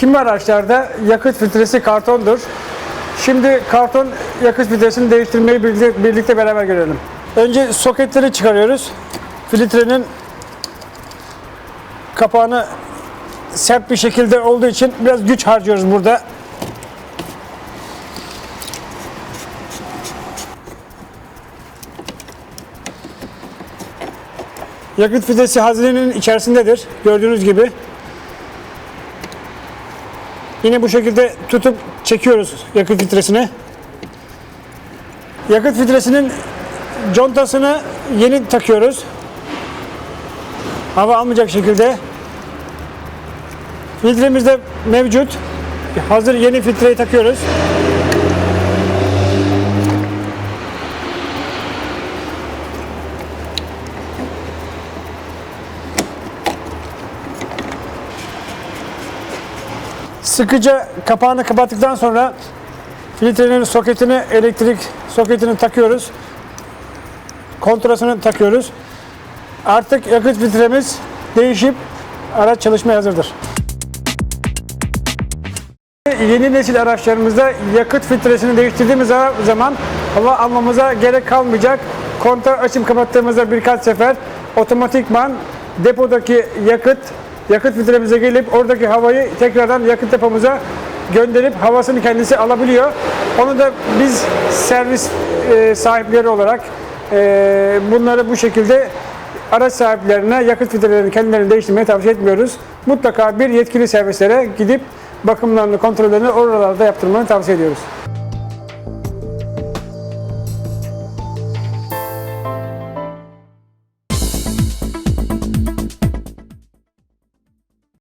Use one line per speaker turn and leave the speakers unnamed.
kimi araçlarda yakıt filtresi kartondur. Şimdi karton yakıt filtresini değiştirmeyi birlikte, beraber görelim. Önce soketleri çıkarıyoruz. Filtrenin kapağını sert bir şekilde olduğu için biraz güç harcıyoruz burada. Yakıt filtresi hazinenin içerisindedir. Gördüğünüz gibi. Yine bu şekilde tutup çekiyoruz yakıt filtresini. Yakıt filtresinin contasını yeni takıyoruz. Hava almayacak şekilde. Filtremizde mevcut. Hazır yeni filtreyi takıyoruz. Sıkıca kapağını kapattıktan sonra filtrenin soketini, elektrik soketini takıyoruz. Kontrasını takıyoruz. Artık yakıt filtremiz değişip araç çalışmaya hazırdır. Yeni nesil araçlarımızda yakıt filtresini değiştirdiğimiz zaman hava almamıza gerek kalmayacak. Kontağı açıp kapattığımızda birkaç sefer otomatikman depodaki yakıt yakıt filtremize gelip oradaki havayı tekrardan yakıt depomuza gönderip havasını kendisi alabiliyor. Onu da biz servis e, sahipleri olarak e, bunları bu şekilde araç sahiplerine yakıt filtrelerini kendilerini değiştirmeyi tavsiye etmiyoruz. Mutlaka bir yetkili servislere gidip bakımlarını, kontrollerini oralarda yaptırmanı tavsiye ediyoruz.